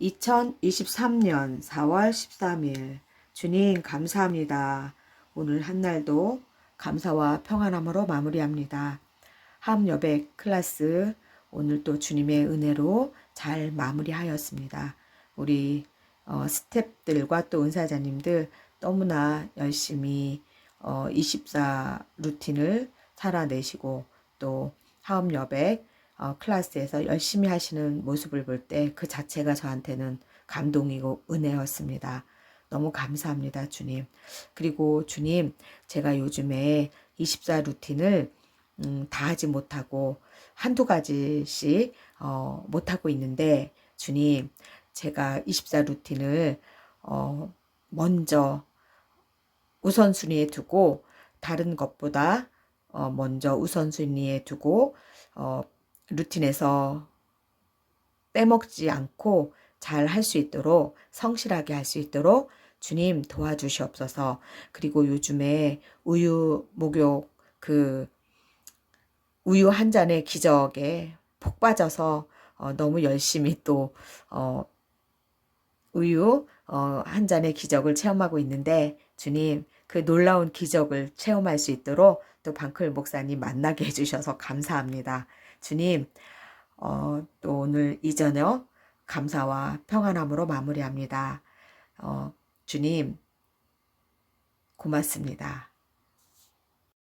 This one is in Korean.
2023년 4월 13일 주님 감사합니다. 오늘 한 날도 감사와 평안함으로 마무리합니다. 함 여백 클래스 오늘 또 주님의 은혜로 잘 마무리하였습니다. 우리 어, 스탭들과 또 은사자님들 너무나 열심히 어, 24 루틴을 살아내시고 또 하음 여백 어, 클래스에서 열심히 하시는 모습을 볼 때 그 자체가 저한테는 감동이고 은혜였습니다. 너무 감사합니다, 주님. 그리고 주님, 제가 요즘에 24 루틴을 음, 다 하지 못하고 한두 가지씩 어, 못하고 있는데 주님, 제가 24 루틴을 어, 먼저 우선순위에 두고 다른 것보다 어, 먼저 우선순위에 두고 어, 루틴에서 빼먹지 않고 잘 할 수 있도록 성실하게 할 수 있도록 주님 도와주시옵소서. 그리고 요즘에 우유 목욕 그 우유 한 잔의 기적에 폭 빠져서 어, 너무 열심히 또 어, 우유 어, 한 잔의 기적을 체험하고 있는데 주님 그 놀라운 기적을 체험할 수 있도록 또 방클 목사님 만나게 해주셔서 감사합니다. 주님 어, 또 오늘 이전에 감사와 평안함으로 마무리합니다. 어, 주님 고맙습니다.